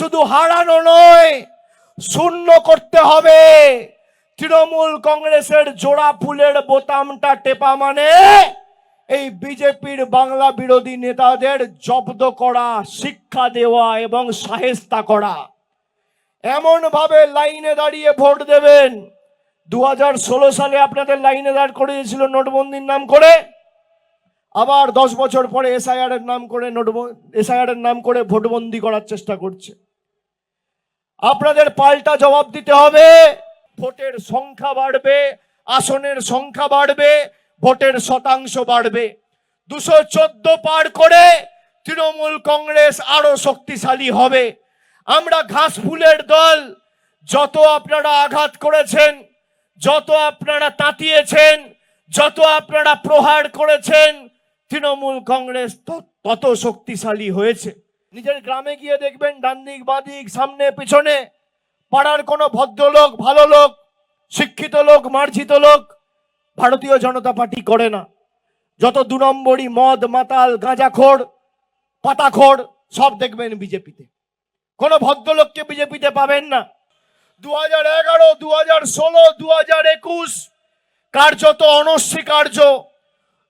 শুধু হারানো নয়, শূন্য করতে হবে। তৃণমূল কংগ্রেসের জোড়া ফুলের বোতামটা টেপা মানে এই বিজেপির বাংলা বিরোধী নেতাদের জব্দ করা, শিক্ষা দেওয়া এবং সাহেস্তা করা। এমন ভাবে লাইনে দাঁড়িয়ে ভোট দেবেন। দু হাজার ষোলো সালে আপনাদের লাইনে দাঁড় করে দিয়েছিল নোটবন্দির নাম করে। আবার দশ বছর পরে এসআইআর এর নাম করে নোট এসআইআর এর নাম করে ভোটবন্দি করার চেষ্টা করছে। আপনাদের পাল্টা জবাব দিতে হবে, ভোটের সংখ্যা বাড়বে, আসনের সংখ্যা বাড়বে, ভোটের শতাংশ বাড়বে। দুশো চোদ্দ পার করে তৃণমূল কংগ্রেস আরও শক্তিশালী হবে। আমরা ঘাস ফুলের দল, যত আপনারা আঘাত করেছেন, যত আপনারা তাতিয়েছেন, যত আপনারা প্রহার করেছেন তৃণমূল কংগ্রেস তত শক্তিশালী হয়েছে। নিজের গ্রামে গিয়ে দেখবেন ডান দিক বাদিক, সামনে, পিছনে, পাড়ার কোনো ভদ্রলোক, ভালো লোক, শিক্ষিত লোক, মার্জিত লোক, ভারতীয় জনতা পার্টি করে না। যত দু নম্বরই মদ, মাতাল, গাঁজাখোর, পাতাখোর, সব দেখবেন বিজেপিতে। কোনো ভদ্রলোককে বিজেপিতে পাবেন না। দু হাজার এগারো দু হাজার ষোলো দু হাজার একুশ কার্যত অনস্বীকার্য।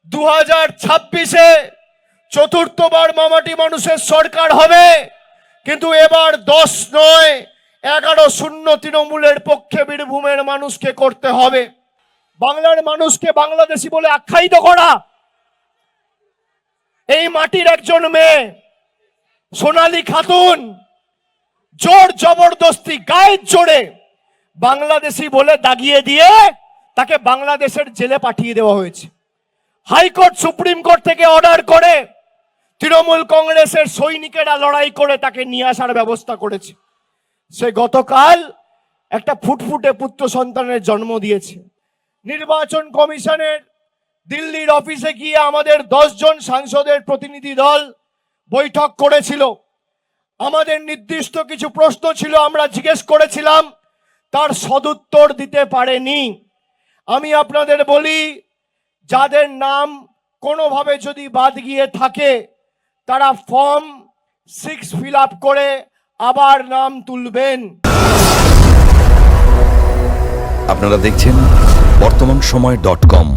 দু হাজার ছাব্বিশে চতুর্থবার মামাটি মানুষের সরকার হবে, কিন্তু এবার দশ নয়, এগারো শূন্য তৃণমূলের পক্ষে বীরভূমের মানুষকে করতে হবে। বাংলার মানুষকে বাংলাদেশি বলে আখ্যায়িত করা। এই মাটির একজন মেয়ে, সোনালি খাতুন, জোর জবরদস্তি গায়ের জোরে বাংলাদেশি বলে দাগিয়ে দিয়ে তাকে বাংলাদেশের জেলে পাঠিয়ে দেওয়া হয়েছে। হাইকোর্ট সুপ্রিম কোর্ট থেকে অর্ডার করে তৃণমূল কংগ্রেসের সৈনিকেরা লড়াই করে তাকে নিয়ে আসার ব্যবস্থা করেছে। সে গতকাল একটা ফুটফুটে পুত্র সন্তানের জন্ম দিয়েছে। নির্বাচন কমিশনের দিল্লির অফিসে গিয়ে আমাদের জন সাংসদের প্রতিনিধি দল বৈঠক করেছিল। আমাদের নির্দিষ্ট কিছু প্রশ্ন ছিল, আমরা জিজ্ঞেস করেছিলাম, তার সদুত্তর দিতে পারেনি। আমি আপনাদের বলি যাদের নাম কোনোভাবে যদি বাদ গিয়ে থাকে, তারা ফর্ম সিক্স ফিল আপ করে আবার নাম তুলবেন। আপনারা দেখছেন বর্তমান সময় ডট কম।